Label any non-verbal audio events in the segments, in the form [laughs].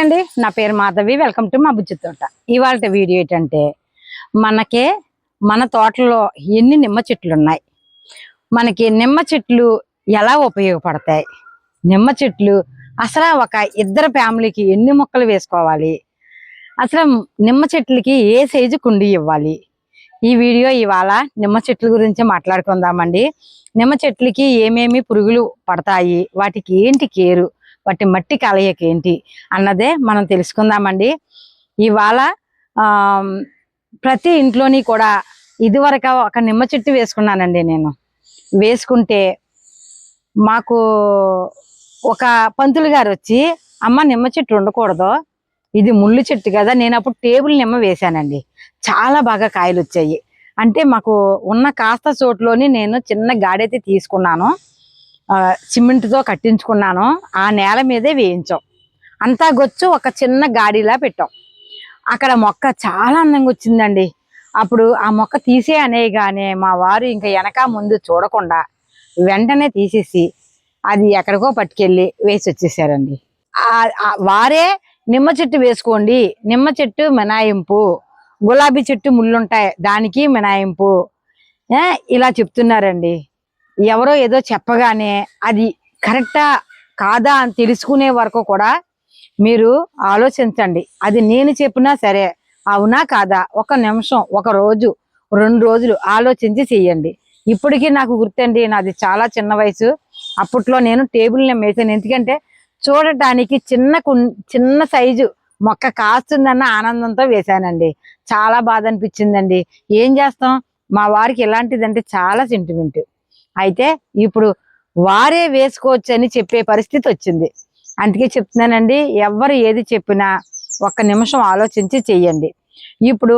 అండి నా పేరు మాధవి. వెల్కమ్ టు మా బుజ్జి తోట. ఇవాళ వీడియో ఏంటంటే మనకే మన తోటలో ఎన్ని నిమ్మ చెట్లు ఉన్నాయి? మనకి నిమ్మ చెట్లు ఎలా ఉపయోగపడతాయి? నిమ్మ చెట్లు అసలు ఒక ఇద్దరు ఫ్యామిలీకి ఎన్ని మొక్కలు వేసుకోవాలి? అసలు నిమ్మ చెట్లకి ఏ సైజు కుండీ ఇవ్వాలి? ఈ వీడియో ఇవాళ నిమ్మ చెట్ల గురించి మాట్లాడుకుందామండి. నిమ్మ చెట్లకి ఏమేమి పురుగులు పడతాయి? వాటికి ఏంటి కేరు? వాటి మట్టి కలయిక ఏంటి అన్నదే మనం తెలుసుకుందామండి. ఇవాళ ప్రతి ఇంట్లోని కూడా ఇదివరకు ఒక నిమ్మ చెట్టు వేసుకున్నానండి నేను. వేసుకుంటే మాకు ఒక పంతులు గారు వచ్చి అమ్మ నిమ్మ చెట్టు ఉండకూడదు ఇది ముళ్ళు చెట్టు కదా. నేను అప్పుడు టేబుల్ నిమ్మ వేశానండి. చాలా బాగా కాయలు వచ్చాయి అంటే మాకు ఉన్న కాస్త చోట్లోని నేను చిన్న గాడైతే తీసుకున్నాను. సిమెంట్తో కట్టించుకున్నాను. ఆ నేల మీదే వేయించాం. అంతా గొచ్చు ఒక చిన్న గాడిలా పెట్టాం. అక్కడ మొక్క చాలా అందంగా వచ్చిందండి. అప్పుడు ఆ మొక్క తీసే అనేగానే మా వారు ఇంకా వెనక ముందు చూడకుండా వెంటనే తీసేసి అది ఎక్కడికో పట్టుకెళ్ళి వేసి వచ్చేసారండి వారే నిమ్మ చెట్టు వేసుకోండి. నిమ్మ చెట్టు మినాయింపు గులాబీ చెట్టు ముళ్ళుంటాయి. దానికి మినాయింపు ఇలా చెప్తున్నారండి. ఎవరో ఏదో చెప్పగానే అది కరెక్టా కాదా అని తెలుసుకునే వరకు కూడా మీరు ఆలోచించండి. అది నేను చెప్పినా సరే అవునా కాదా? ఒక నిమిషం ఒక రోజు రెండు రోజులు ఆలోచించి చెయ్యండి ఇప్పటికీ నాకు గుర్తండి నాది చాలా చిన్న వయసు. అప్పట్లో నేను టేబుల్ నేను వేసాను ఎందుకంటే చూడటానికి చిన్న కుం- చిన్న సైజు మొక్క కాస్తుందన్న ఆనందంతో వేశానండి. చాలా బాధ అనిపించిందండి. ఏం చేస్తాం? మా వారికి ఇలాంటిదంటే చాలా సెంటిమెంట్ అయితే ఇప్పుడు వారే వేసుకోవచ్చు అని చెప్పే పరిస్థితి వచ్చింది. అందుకే చెప్తున్నానండి ఎవరు ఏది చెప్పినా ఒక్క నిమిషం ఆలోచించి చెయ్యండి. ఇప్పుడు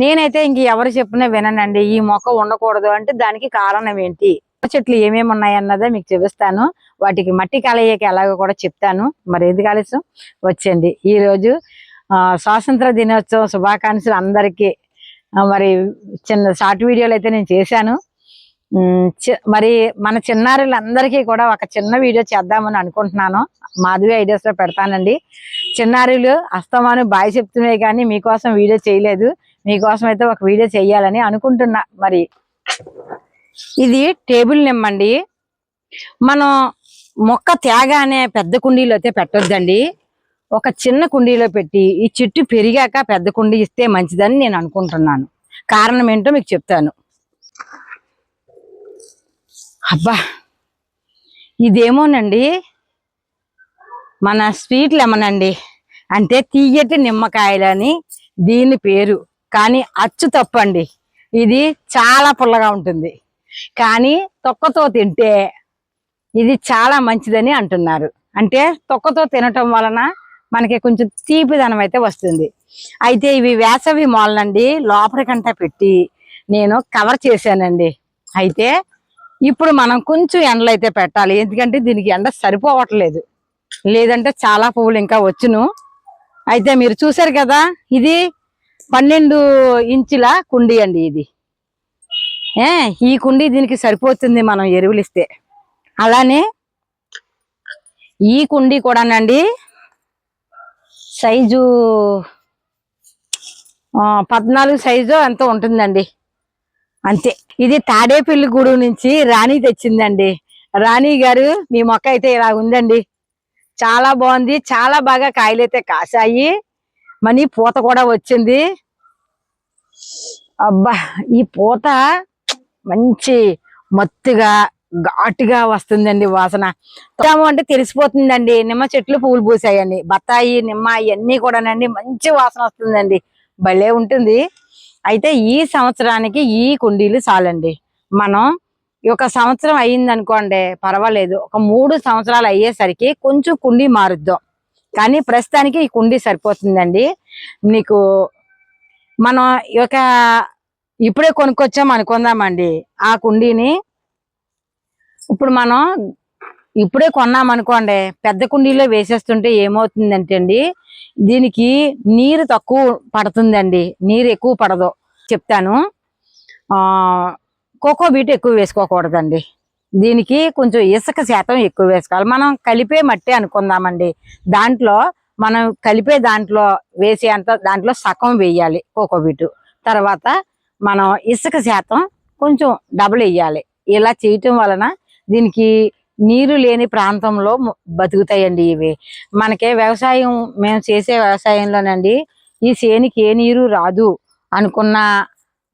నేనైతే ఇంక ఎవరు చెప్పినా విననండి ఈ మొక్క ఉండకూడదు అంటే దానికి కారణం ఏంటి? చెట్లు ఏమేమి ఉన్నాయన్నదే మీకు చూపిస్తాను. వాటికి మట్టి కలయిక ఎలాగో కూడా చెప్తాను. మరి ఏది ఆలస్యం? వచ్చండి ఈరోజు స్వాతంత్ర దినోత్సవం శుభాకాంక్షలు అందరికీ. మరి చిన్న షార్ట్ వీడియోలు అయితే నేను చేశాను. మరి మన చిన్నారులందరికీ కూడా ఒక చిన్న వీడియో చేద్దామని అనుకుంటున్నాను. మాధవి ఐడియాస్లో పెడతానండి. చిన్నారులు అస్తమాను బాయ్ చెప్తున్నాయి కానీ మీకోసం వీడియో చేయలేదు. మీకోసం అయితే ఒక వీడియో చేయాలని అనుకుంటున్నా. మరి ఇది టేబుల్ నిమ్మండి. మనం మొక్క తేగానే పెద్ద కుండీలో అయితే పెట్టొద్దండి. ఒక చిన్న కుండీలో పెట్టి ఈ చెట్టు పెరిగాక పెద్ద కుండీ ఇస్తే మంచిదని నేను అనుకుంటున్నాను. కారణం ఏంటో మీకు చెప్తాను. అబ్బా! ఇదేమోనండి? మన స్వీట్ లెమన్ అండి అంటే తీయటి నిమ్మకాయలని దీని పేరు. కానీ అచ్చు తప్పండి. ఇది చాలా పుల్లగా ఉంటుంది. కానీ తొక్కతో తింటే ఇది చాలా మంచిదని అంటున్నారు. అంటే తొక్కతో తినటం వలన మనకి కొంచెం తీపిదనం అయితే వస్తుంది. అయితే ఇవి వేసవి మొలనండి లోపలికంట పెట్టి నేను కవర్ చేశానండి. అయితే ఇప్పుడు మనం కొంచెం ఎండలు అయితే పెట్టాలి. ఎందుకంటే దీనికి ఎండ సరిపోవట్లేదు. లేదంటే చాలా పువ్వులు ఇంకా వచ్చును. అయితే మీరు చూసారు కదా ఇది పన్నెండు ఇంచుల కుండీ అండి ఇది. ఏ ఈ కుండీ దీనికి సరిపోతుంది మనం ఎరువులు ఇస్తే అలానే ఈ కుండీ కూడానండి సైజు పద్నాలుగు సైజు ఎంతో ఉంటుందండి. అంతే. ఇది తాడేపల్లి గూడు నుంచి రాణి తెచ్చిందండి. రాణి గారు మీ మొక్క అయితే ఇలా ఉందండి. చాలా బాగుంది. చాలా బాగా కాయలైతే కాశాయి. కాసాయి మనీ పూత కూడా వచ్చింది. అబ్బా ఈ పూత మంచి మత్తుగా ఘాటుగా వస్తుందండి వాసన. తాము అంటే తెలిసిపోతుందండి. నిమ్మ చెట్లు పువ్వులు పూసాయండి. బత్తాయి నిమ్మ ఇవన్నీ కూడానండి మంచి వాసన వస్తుందండి. భలే ఉంటుంది. అయితే ఈ సంవత్సరానికి ఈ కుండీలు చాలండి. మనం ఒక సంవత్సరం అయ్యింది అనుకోండి పర్వాలేదు. ఒక మూడు సంవత్సరాలు అయ్యేసరికి కొంచెం కుండీ మారుద్దాం. కానీ ప్రస్తుతానికి ఈ కుండీ సరిపోతుందండి. నీకు మనం ఈ యొక్క ఇప్పుడే కొనుక్కొచ్చాం అనుకుందామండి. ఆ కుండీని ఇప్పుడు మనం ఇప్పుడే కొన్నామనుకోండి పెద్ద కుండీలో వేసేస్తుంటే ఏమవుతుందంటే అండి దీనికి నీరు తక్కువ పడుతుందండి నీరు ఎక్కువ పడదు చెప్తాను. కోకో బీట్ ఎక్కువ వేసుకోకూడదండి. దీనికి కొంచెం ఇసుక శాతం ఎక్కువ వేసుకోవాలి. మనం కలిపే మట్టి అనుకుందామండి దాంట్లో మనం కలిపే దాంట్లో వేసే అంత దాంట్లో సగం వేయాలి కోకో బీటు. తర్వాత మనం ఇసుక శాతం కొంచెం డబుల్ వేయాలి. ఇలా చేయటం వలన దీనికి నీరు లేని ప్రాంతంలో బతుకుతాయండి ఇవి. మనకే వ్యవసాయం మేము చేసే వ్యవసాయంలోనండి ఈ చేనికి ఏ నీరు రాదు అనుకున్న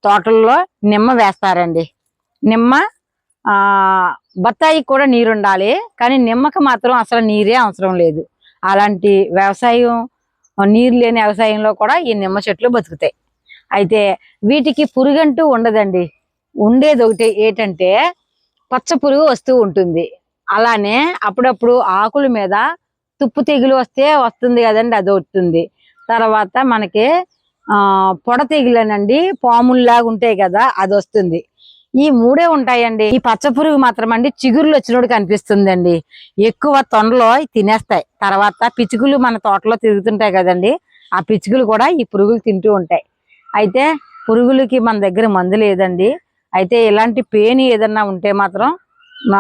తోటల్లో నిమ్మ వేస్తారండి. నిమ్మ బత్తాయికి బత్తాయి కూడా నీరు ఉండాలి కానీ నిమ్మకి మాత్రం అసలు నీరే అవసరం లేదు. అలాంటి వ్యవసాయం నీరు లేని వ్యవసాయంలో కూడా ఈ నిమ్మ చెట్లు బతుకుతాయి. అయితే వీటికి పురుగంటూ ఉండదండి. ఉండేది ఒకటి ఏంటంటే పచ్చ పురుగు వస్తూ ఉంటుంది. అలానే అప్పుడప్పుడు ఆకుల మీద తుప్పు తెగులు వస్తే వస్తుంది కదండి అది వస్తుంది తర్వాత మనకి పొడ తెగులనండి పాముల్లాగా ఉంటాయి కదా అది వస్తుంది. ఈ మూడే ఉంటాయండి. ఈ పచ్చ పురుగు మాత్రం అండి చిగురులు వచ్చినోడు కనిపిస్తుందండి ఎక్కువ తొండలో తినేస్తాయి. తర్వాత పిచ్చుకలు మన తోటలో తిరుగుతుంటాయి కదండి ఆ పిచ్చుకలు కూడా ఈ పురుగులు తింటూ ఉంటాయి. అయితే పురుగులకి మన దగ్గర మందు లేదండి. అయితే ఇలాంటి పేని ఏదన్నా ఉంటే మాత్రం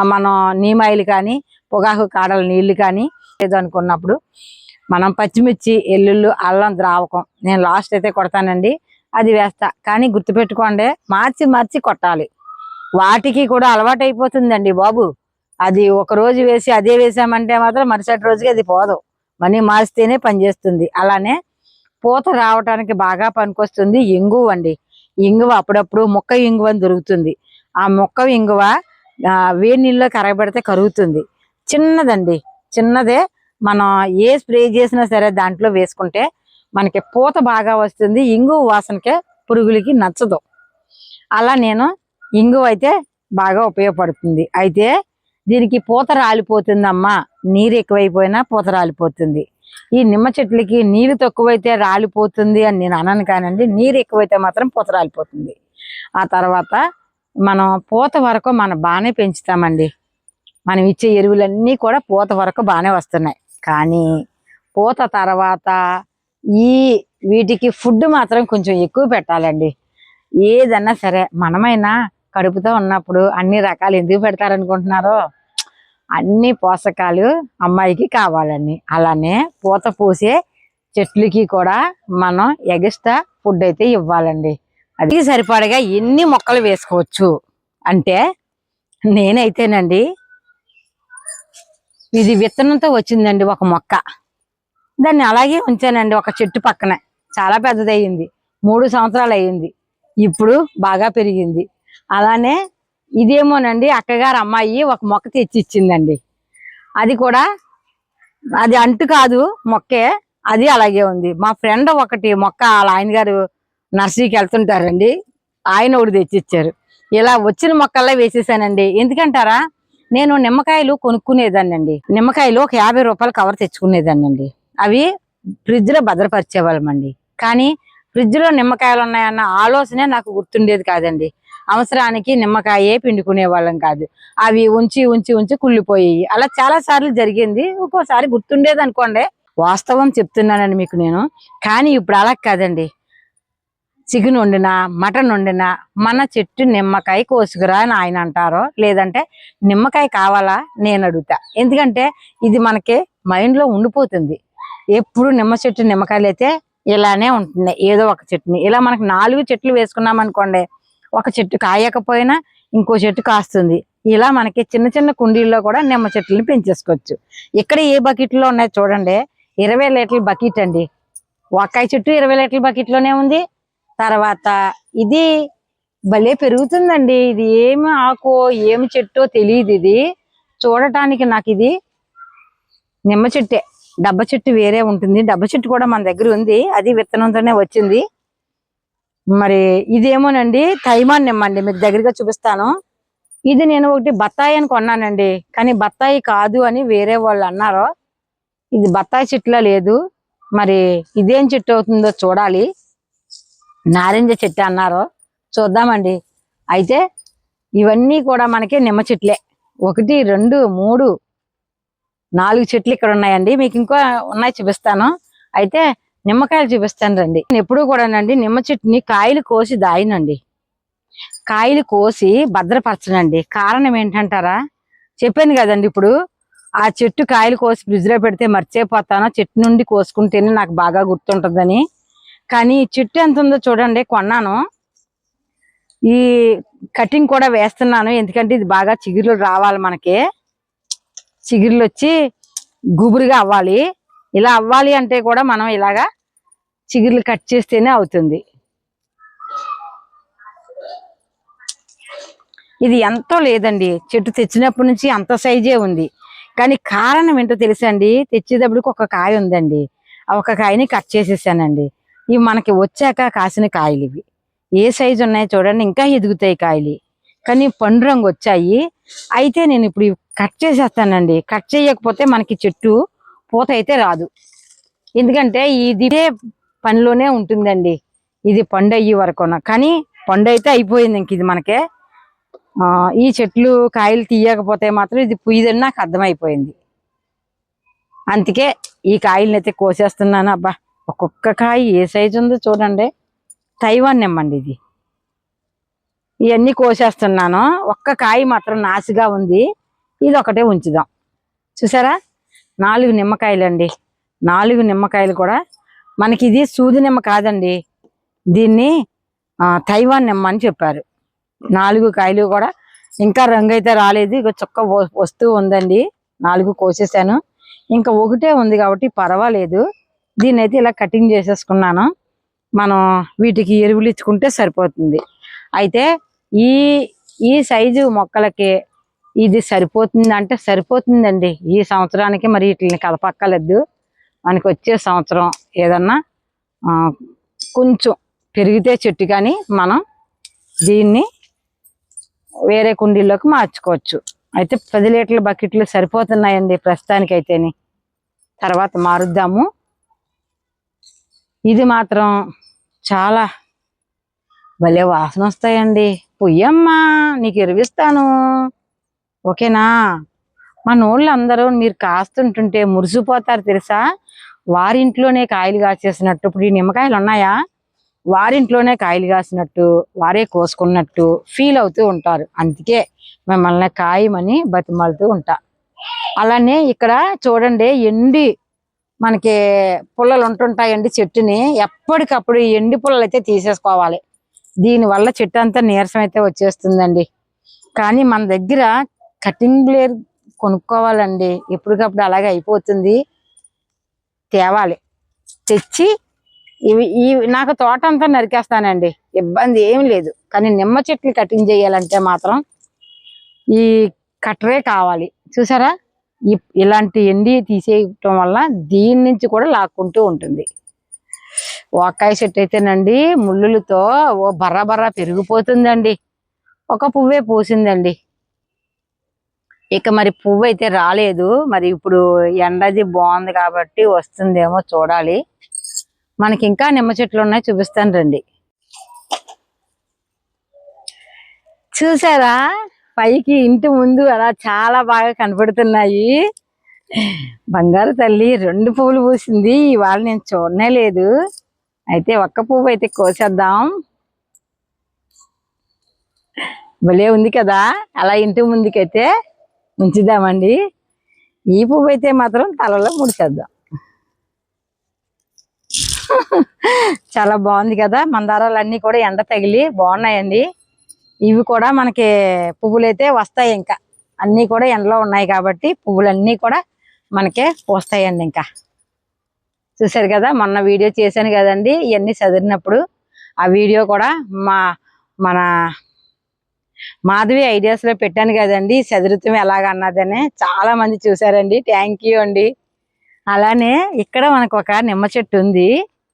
మనం నీమాయిలు కానీ పొగాకు కాడల నీళ్ళు కానీ ఏదో అనుకున్నప్పుడు మనం పచ్చిమిర్చి ఎల్లుళ్ళు అల్లం ద్రావకం నేను లాస్ట్ అయితే కొడతానండి. అది వేస్తా. కానీ గుర్తుపెట్టుకోండి మార్చి మార్చి కొట్టాలి. వాటికి కూడా అలవాటు అయిపోతుందండి బాబు. అది ఒక రోజు వేసి అదే వేసామంటే మాత్రం మరుసటి రోజుకి అది పోదు. మనీ మార్చితేనే పనిచేస్తుంది. అలానే పూత రావటానికి బాగా పనికొస్తుంది ఇంగువ అండి ఇంగువ అప్పుడప్పుడు మొక్క ఇంగువ అని దొరుకుతుంది. ఆ మొక్క ఇంగువ వేడి నీళ్ళలో కరగబెడితే కరుగుతుంది. చిన్నదండి. చిన్నదే. మనం ఏ స్ప్రే చేసినా సరే దాంట్లో వేసుకుంటే మనకి పూత బాగా వస్తుంది. ఇంగు వాసనకే పురుగులకి నచ్చదు. అలా నేను ఇంగువ అయితే బాగా ఉపయోగపడుతుంది. అయితే దీనికి పూత రాలిపోతుందమ్మా. నీరు ఎక్కువైపోయినా పూత రాలిపోతుంది. ఈ నిమ్మ చెట్లకి నీరు తక్కువైతే రాలిపోతుంది అని నేను అనను కానండి. నీరు ఎక్కువైతే మాత్రం పూత రాలిపోతుంది. ఆ తర్వాత మనం పూత వరకు మనం బాగానే పెంచుతామండి. మనం ఇచ్చే ఎరువులన్నీ కూడా పూత వరకు బాగానే వస్తున్నాయి. కానీ పూత తర్వాత ఈ వీటికి ఫుడ్ మాత్రం కొంచెం ఎక్కువ పెట్టాలండి. ఏదన్నా సరే మనమైనా కడుపుతో ఉన్నప్పుడు అన్ని రకాలు ఎందుకు పెడతారనుకుంటున్నారో అన్ని పోషకాలు అమ్మాయికి కావాలండి. అలానే పూత పూసే చెట్లకి కూడా మనం ఎగస్ట్రా ఫుడ్ అయితే ఇవ్వాలండి. అది సరిపడగా ఎన్ని మొక్కలు వేసుకోవచ్చు అంటే నేనైతేనండి ఇది విత్తనంతో వచ్చిందండి ఒక మొక్క. దాన్ని అలాగే ఉంచానండి ఒక చెట్టు పక్కన. చాలా పెద్దదయ్యింది మూడు సంవత్సరాలు అయ్యింది ఇప్పుడు బాగా పెరిగింది. అలానే ఇదేమోనండి అక్కగారు అమ్మాయి ఒక మొక్క తెచ్చి ఇచ్చిందండి అది కూడా అది అంటు కాదు మొక్కే. అది అలాగే ఉంది. మా ఫ్రెండ్ ఒకటి మొక్క వాళ్ళ ఆయన గారు నర్సరీకి వెళ్తుంటారండి. ఆయన ఒకటి తెచ్చిచ్చారు. ఇలా వచ్చిన మొక్కల్లా వేసేసానండి. ఎందుకంటారా? నేను నిమ్మకాయలు కొనుక్కునేదాన్నండి. నిమ్మకాయలు ఒక యాభై రూపాయలు కవర్ తెచ్చుకునేదాన్నండి. అవి ఫ్రిడ్జ్లో భద్రపరిచేవాళ్ళమండి. కానీ ఫ్రిడ్జ్లో నిమ్మకాయలు ఉన్నాయన్న ఆలోచనే నాకు గుర్తుండేది కాదండి. అవసరానికి నిమ్మకాయే పిండుకునే వాళ్ళం కాదు. అవి ఉంచి ఉంచి ఉంచి కుళ్ళిపోయి అలా చాలా సార్లు జరిగింది. ఒక్కోసారి గుర్తుండేది అనుకోండి వాస్తవం చెప్తున్నానండి మీకు నేను. కానీ ఇప్పుడు అలా కాదండి. చికెన్ వండినా మటన్ వండినా మన చెట్టు నిమ్మకాయ కోసుకురా అని ఆయన అంటారో లేదంటే నిమ్మకాయ కావాలా నేను అడుగుతా. ఎందుకంటే ఇది మనకి మైండ్లో ఉండిపోతుంది. ఎప్పుడు నిమ్మ చెట్టు నిమ్మకాయలు అయితే ఇలానే ఉంటుంది ఏదో ఒక చెట్టుని. ఇలా మనకి నాలుగు చెట్లు వేసుకున్నాం అనుకోండి ఒక చెట్టు కాయకపోయినా ఇంకో చెట్టు కాస్తుంది. ఇలా మనకి చిన్న చిన్న కుండీల్లో కూడా నిమ్మ చెట్లను పెంచేసుకోవచ్చు. ఇక్కడ ఏ బకెట్లో ఉన్నాయో చూడండి. ఇరవై లీటర్ల బకెట్ అండి. ఒక్కాయ చెట్టు ఇరవై లీటర్ల బకెట్లోనే ఉంది. తర్వాత ఇది భలే పెరుగుతుందండి. ఇది ఏమి ఆకో ఏమి చెట్టో తెలియదు ఇది. చూడటానికి నాకు ఇది నిమ్మ చెట్టే. డబ్బ చెట్టు వేరే ఉంటుంది. డబ్బ చెట్టు కూడా మన దగ్గర ఉంది. అది విత్తనంతోనే వచ్చింది. మరి ఇదేమోనండి థైమాన్ నిమ్మ అండి. మీకు దగ్గరగా చూపిస్తాను. ఇది నేను ఒకటి బత్తాయి అని కొన్నానండి. కానీ బత్తాయి కాదు అని వేరే వాళ్ళు అన్నారు. ఇది బత్తాయి చెట్టులో లేదు. మరి ఇదేం చెట్టు అవుతుందో చూడాలి. నారింజ చెట్టు అన్నారు. చూద్దామండి. అయితే ఇవన్నీ కూడా మనకి నిమ్మ చెట్లే. ఒకటి రెండు మూడు నాలుగు చెట్లు ఇక్కడ ఉన్నాయండి. మీకు ఇంకో ఉన్నాయి చూపిస్తాను. అయితే నిమ్మకాయలు చూపిస్తాను రండి. నేను ఎప్పుడు కూడానండి నిమ్మ చెట్టుని కాయలు కోసి దాయినండి. కాయలు కోసి భద్రపరచనండి. కారణం ఏంటంటారా? చెప్పాను కదండి ఇప్పుడు. ఆ చెట్టు కాయలు కోసి ఫ్రిడ్జ్లో పెడితే మర్చిపోతాను. చెట్టు నుండి కోసుకుంటేనే నాకు బాగా గుర్తుంటుందని. కానీ ఈ చెట్టు ఎంత ఉందో చూడండి కొన్నాను. ఈ కటింగ్ కూడా వేస్తున్నాను ఎందుకంటే ఇది బాగా చిగుర్లు రావాలి మనకి. చిగుర్లు వచ్చి గుబురుగా అవ్వాలి. ఇలా అవ్వాలి అంటే కూడా మనం ఇలాగా చిగుర్లు కట్ చేస్తేనే అవుతుంది. ఇది ఎంతో లేదండి చెట్టు తెచ్చినప్పటి నుంచి అంత సైజే ఉంది. కానీ కారణం ఏంటో తెలుసండి తెచ్చేటప్పటికి ఒక కాయ ఉందండి. ఆ ఒక కాయని కట్ చేసేసానండి. ఇవి మనకి వచ్చాక కాసిన కాయలు ఇవి. ఏ సైజు ఉన్నాయో చూడండి ఇంకా ఎదుగుతాయి కాయలు. కానీ పండు రంగు వచ్చాయి. అయితే నేను ఇప్పుడు కట్ చేసేస్తానండి. కట్ చేయకపోతే మనకి చెట్టు పూత అయితే రాదు. ఎందుకంటే ఇది పనిలోనే ఉంటుందండి. ఇది పండు అయ్యే వరకు కానీ పండు అయితే అయిపోయింది ఇంక ఇది మనకే. ఈ చెట్లు కాయలు తీయకపోతే మాత్రం ఇది పుయ్యదని నాకు అర్థమైపోయింది. అందుకే ఈ కాయలను అయితే కోసేస్తున్నాను. అబ్బా ఒక్కొక్క కాయ ఏ సైజు ఉందో చూడండి. తైవాన్ నిమ్మండి ఇది. ఇవన్నీ కోసేస్తున్నాను. ఒక్క కాయ మాత్రం నాసిగా ఉంది. ఇది ఒకటే ఉంచుదాం. చూసారా? నాలుగు నిమ్మకాయలండి. నాలుగు నిమ్మకాయలు కూడా. మనకి ఇది సూది నిమ్మ కాదండి. దీన్ని తైవాన్ నిమ్మ అని చెప్పారు. నాలుగు కాయలు కూడా. ఇంకా రంగు అయితే రాలేదు. ఇక చుక్క వస్తూ ఉందండి. నాలుగు కోసేసాను. ఇంకా ఒకటే ఉంది కాబట్టి పర్వాలేదు. దీన్ని అయితే ఇలా కటింగ్ చేసేసుకున్నాను. మనం వీటికి ఎరువులు ఇచ్చుకుంటే సరిపోతుంది. అయితే ఈ ఈ సైజు మొక్కలకి ఇది సరిపోతుంది అంటే సరిపోతుందండి. ఈ సంవత్సరానికి మరి వీటిని కలపక్కలేదు మనకి వచ్చే సంవత్సరం ఏదన్నా కొంచెం పెరిగితే చెట్టు కానీ మనం దీన్ని వేరే కుండీల్లోకి మార్చుకోవచ్చు. అయితే పది లీటర్ల బకెట్లు సరిపోతున్నాయండి ప్రస్తుతానికి అయితేని తర్వాత మారుద్దాము. ఇది మాత్రం చాలా భలే వాసన వస్తాయండి. పొయ్యమ్మా నీకు ఎరివిస్తాను. ఓకేనా? మా నోళ్ళు అందరూ మీరు కాస్తుంటుంటే మురిసిపోతారు తెలుసా? వారింట్లోనే కాయలు కాసేసినట్టు ఇప్పుడు ఈ నిమ్మకాయలు ఉన్నాయా? వారింట్లోనే కాయలు కాసినట్టు వారే కోసుకున్నట్టు ఫీల్ అవుతూ ఉంటారు. అందుకే మిమ్మల్ని కాయమని బతిమాలుతూ ఉంటా. అలానే ఇక్కడ చూడండి ఎండి మనకి పుల్లలు ఉంటుంటాయండి చెట్టుని. ఎప్పటికప్పుడు ఈ ఎండి పుల్లలు అయితే తీసేసుకోవాలి దీనివల్ల చెట్టు అంతా నీరసం అయితే వచ్చేస్తుందండి. కానీ మన దగ్గర కటింగ్ బ్లేర్ కొనుక్కోవాలండి. ఎప్పటికప్పుడు అలాగే అయిపోతుంది. తేవాలి. తెచ్చి ఇవి ఈ నాకు తోట అంతా నరికేస్తానండి. ఇబ్బంది ఏం లేదు. కానీ నిమ్మ చెట్లు కటింగ్ చేయాలంటే మాత్రం ఈ కట్టరే కావాలి. చూసారా? ఇలాంటి ఎండి తీసేయటం వల్ల దీని నుంచి కూడా లాక్కుంటూ ఉంటుంది. వాకాయ చెట్టు అయితేనండి ముళ్ళులతో ఓ బర్ర బర్ర పెరిగిపోతుందండి. ఒక పువ్వే పూసిందండి. ఇక మరి పువ్వు అయితే రాలేదు. మరి ఇప్పుడు ఎండది బాగుంది కాబట్టి వస్తుందేమో చూడాలి. మనకి ఇంకా నిమ్మ చెట్లు ఉన్నాయి చూపిస్తాను రండి. చూసారా? పైకి ఇంటి ముందు అలా చాలా బాగా కనపడుతున్నాయి బంగారు తల్లి రెండు పువ్వులు పూసింది. ఇవాళ నేను చూడనే లేదు అయితే ఒక్క పువ్వు అయితే కోసేద్దాం. భలే ఉంది కదా. అలా ఇంటి ముందుకైతే ఉంచుదామండి. ఈ పువ్వు అయితే మాత్రం తలలో ముడిచేద్దాం. [laughs] చాలా బాగుంది కదా. మందారాలు కూడా ఎండ తగిలి బాగున్నాయండి. ఇవి కూడా మనకి పువ్వులైతే వస్తాయి ఇంకా. అన్నీ కూడా ఎండలో ఉన్నాయి కాబట్టి పువ్వులన్నీ కూడా మనకే వస్తాయండి ఇంకా. చూసారు కదా మొన్న వీడియో చేశాను కదండి ఇవన్నీ చదివినప్పుడు. ఆ వీడియో కూడా మా మన మాధవి ఐడియాస్లో పెట్టాను కదండి చదురుతం ఎలాగన్నదని చాలా మంది చూసారండి థ్యాంక్ యూ అండి. అలానే ఇక్కడ మనకు ఒక నిమ్మ చెట్టు ఉంది.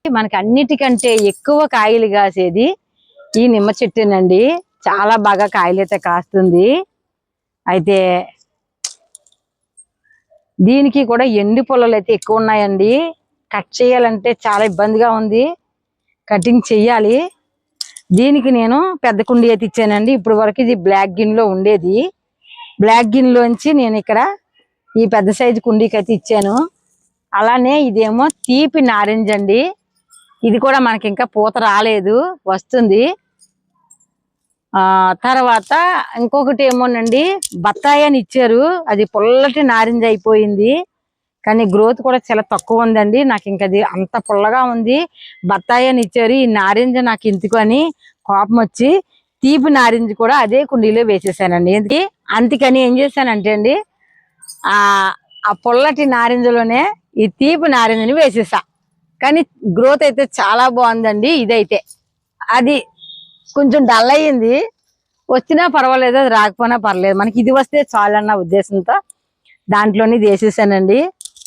మనకి అన్నిటికంటే ఎక్కువ కాయలు కాసేది ఈ నిమ్మ చెట్టునండి. చాలా బాగా కాయలు అయితే కాస్తుంది. అయితే దీనికి కూడా ఎండి పొలాలు అయితే ఎక్కువ ఉన్నాయండి. కట్ చేయాలంటే చాలా ఇబ్బందిగా ఉంది. కటింగ్ చెయ్యాలి. దీనికి నేను పెద్ద కుండీ అయితే ఇచ్చానండి. ఇప్పుడు వరకు ఇది బ్లాక్ గిన్నెలో ఉండేది. బ్లాక్ గిన్నెలోంచి నేను ఇక్కడ ఈ పెద్ద సైజు కుండీకి అయితే ఇచ్చాను. అలానే ఇదేమో తీపి నారింజ అండి. ఇది కూడా మనకి ఇంకా పూత రాలేదు. వస్తుంది. తర్వాత ఇంకొకటి ఏమోనండి బత్తాయి అని ఇచ్చారు. అది పుల్లటి నారింజ అయిపోయింది. కానీ గ్రోత్ కూడా చాలా తక్కువ ఉందండి. నాకు ఇంకా అది అంత పుల్లగా ఉంది. బత్తాయి అని ఇచ్చారు. ఈ నారింజ నాకు ఎందుకు అని కోపం వచ్చి తీపి నారింజ కూడా అదే కుండీలో వేసేసానండి. ఎందుకు? అందుకని ఏం చేశానంటే అండి ఆ ఆ పుల్లటి నారింజలోనే ఈ తీపి నారింజని వేసేసా. కానీ గ్రోత్ అయితే చాలా బాగుందండి ఇదైతే. అది కొంచెం డల్ అయ్యింది. వచ్చినా పర్వాలేదు అది రాకపోయినా పర్లేదు. మనకి ఇది వస్తే చాలన్న ఉద్దేశంతో దాంట్లోనే ఇది వేసేసానండి.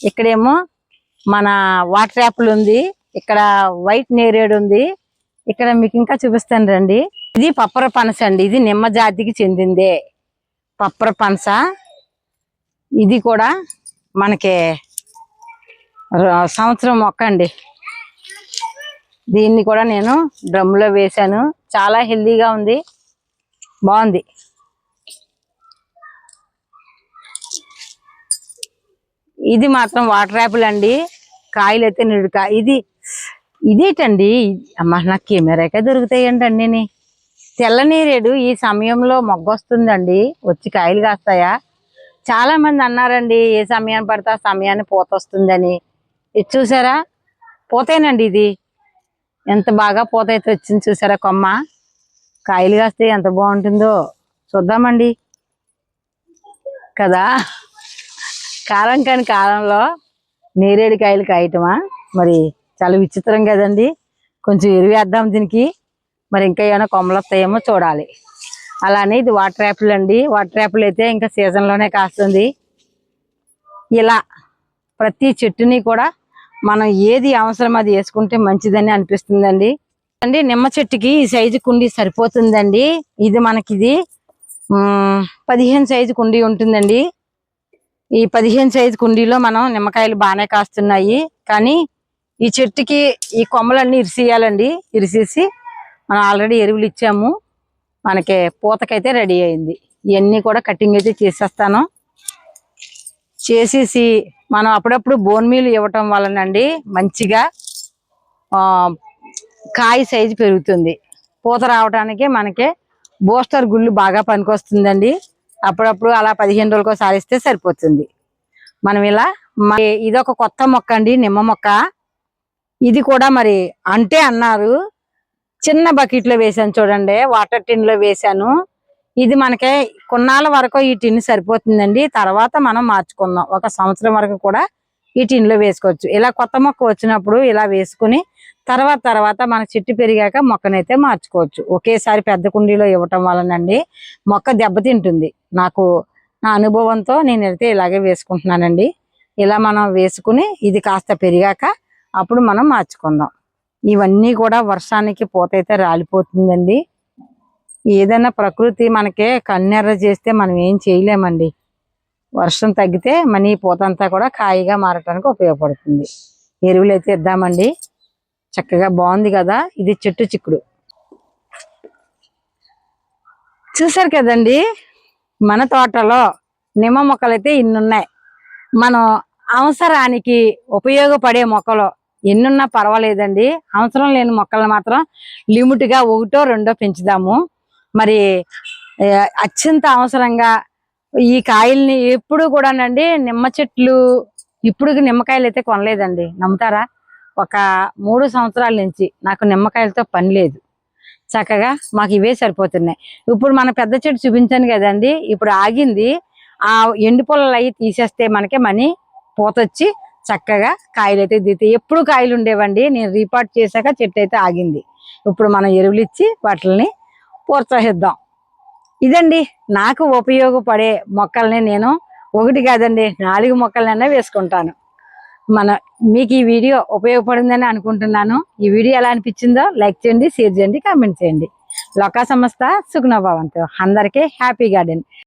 ఇక్కడేమో మన వాటర్ యాపిల్ ఉంది ఇక్కడ వైట్ నేరేడు ఉంది. ఇక్కడ మీకు ఇంకా చూపిస్తాను రండి. ఇది పప్పర పనస అండి. ఇది నిమ్మ జాతికి చెందిందే పప్పర పనస. ఇది కూడా మనకి సంవత్సరం మొక్క అండి. దీన్ని కూడా నేను డ్రమ్లో వేశాను. చాలా హెల్దీగా ఉంది. బాగుంది. ఇది మాత్రం వాటర్ యాపిల్ అండి. కాయలు అయితే నిడుక ఇది ఇదేటండి? అమ్మ నాకు కెమెరాకే దొరుకుతాయండి అన్నీ తెల్లని రేడు ఈ సమయంలో మొగ్గొస్తుందండి. వచ్చి కాయలు కాస్తాయా? చాలా మంది అన్నారండి ఏ సమయాన్ని పడితే ఆ సమయాన్ని పూత వస్తుందని ఇది చూసారా? పోతేనండి ఇది. ఎంత బాగా పూత అయితే వచ్చింది చూసారా కొమ్మ? కాయలు కాస్తే ఎంత బాగుంటుందో చూద్దామండి. కదా? కాలం కాని కాలంలో నేరేడు కాయలు కాయటమా? మరి చాలా విచిత్రం కదండి. కొంచెం ఎరువేద్దాం దీనికి. మరి ఇంకా ఏమైనా కొమ్మలు వస్తాయేమో చూడాలి. అలానే ఇది వాటర్ యాపిల్ అండి. వాటర్ యాపిల్ అయితే ఇంకా సీజన్లోనే కాస్తుంది. ఇలా ప్రతి చెట్టుని కూడా మనం ఏది అవసరం అది వేసుకుంటే మంచిదని అనిపిస్తుందండి. అండి నిమ్మ చెట్టుకి ఈ సైజు కుండీ సరిపోతుందండి. ఇది మనకి ఇది పదిహేను సైజు కుండీ ఉంటుందండి. ఈ పదిహేను సైజు కుండీలో మనం నిమ్మకాయలు బాగానే కాస్తున్నాయి. కానీ ఈ చెట్టుకి ఈ కొమ్మలన్నీ ఇరిసేయాలండి. ఇరిసేసి మనం ఆల్రెడీ ఎరువులు ఇచ్చాము. మనకి పూతకైతే రెడీ అయింది. ఇవన్నీ కూడా కటింగ్ అయితే చేసేస్తాను. చేసేసి మనం అప్పుడప్పుడు బోన్ మీల్ ఇవ్వటం వలనండి మంచిగా ఆ, కాయ సైజు పెరుగుతుంది. పూత రావడానికి మనకి బూస్టర్ గుళ్ళు బాగా పనికొస్తుందండి. అప్పుడప్పుడు అలా పదిహేను రోజులకు ఒకసారి ఇస్తే సరిపోతుంది. మనం ఇలా మరి ఇది ఒక కొత్త మొక్క అండి నిమ్మ మొక్క. ఇది కూడా మరి అంటే అన్నారు. చిన్న బకెట్లో వేసాను చూడండి వాటర్ టిన్లో వేసాను ఇది మనకి కొన్నాళ్ళ వరకు ఈ టిన్ సరిపోతుందండి. తర్వాత మనం మార్చుకుందాం. ఒక సంవత్సరం వరకు కూడా ఈ టిన్లో వేసుకోవచ్చు. ఇలా కొత్త మొక్క వచ్చినప్పుడు ఇలా వేసుకుని తర్వాత తర్వాత మన చెట్టు పెరిగాక మొక్కనైతే మార్చుకోవచ్చు. ఒకేసారి పెద్ద కుండీలో ఇవ్వటం వలనండి మొక్క దెబ్బతింటుంది. నాకు నా అనుభవంతో నేను అయితే ఇలాగే వేసుకుంటున్నానండి. ఇలా మనం వేసుకుని ఇది కాస్త పెరిగాక అప్పుడు మనం మార్చుకుందాం. ఇవన్నీ కూడా వర్షానికి పోతైతే రాలిపోతుందండి. ఏదైనా ప్రకృతి మనకి కన్నెర్ర చేస్తే మనం ఏం చేయలేమండి. వర్షం తగ్గితే మన ఈ కూడా కాయగా మారటానికి ఉపయోగపడుతుంది. ఎరువులు అయితే ఇద్దామండి. చక్కగా బాగుంది కదా. ఇది చెట్టు చిక్కుడు. చూసారు కదండి? మన తోటలో నిమ్మ మొక్కలు అయితే ఇన్నున్నాయి. మనం అవసరానికి ఉపయోగపడే మొక్కలు ఎన్నున్నా పర్వాలేదండి. అవసరం లేని మొక్కలు మాత్రం లిమిట్గా ఒకటో రెండో పెంచుదాము. మరి అత్యంత అవసరంగా ఈ కాయల్ని ఎప్పుడు కూడానండి నిమ్మ చెట్లు ఇప్పుడు నిమ్మకాయలు అయితే కొనలేదండి. నమ్ముతారా? ఒక మూడు సంవత్సరాల నుంచి నాకు నిమ్మకాయలతో పని లేదు. చక్కగా మాకు ఇవే సరిపోతున్నాయి. ఇప్పుడు మన పెద్ద చెట్టు చూపించాను కదండి ఇప్పుడు ఆగింది. ఆ ఎండు పొలాలు అవి తీసేస్తే మనకి మనీ పోతొచ్చి చక్కగా కాయలు అయితే దిగుతాయి. ఎప్పుడు కాయలు ఉండేవండి నేను రీపార్ట్ చేశాక చెట్టు అయితే ఆగింది. ఇప్పుడు మనం ఎరువులు ఇచ్చి వాటిని ప్రోత్సహిద్దాం. ఇదండి నాకు ఉపయోగపడే మొక్కల్ని నేను ఒకటి కాదండి నాలుగు మొక్కలైనా వేసుకుంటాను. మన మీకు ఈ వీడియో ఉపయోగపడిందని అనుకుంటున్నాను. ఈ వీడియో ఎలా అనిపించిందో లైక్ చేయండి షేర్ చేయండి కామెంట్ చేయండి. లోకా సంస్థ సుఖనభావంతో అందరికీ హ్యాపీ గార్డెన్.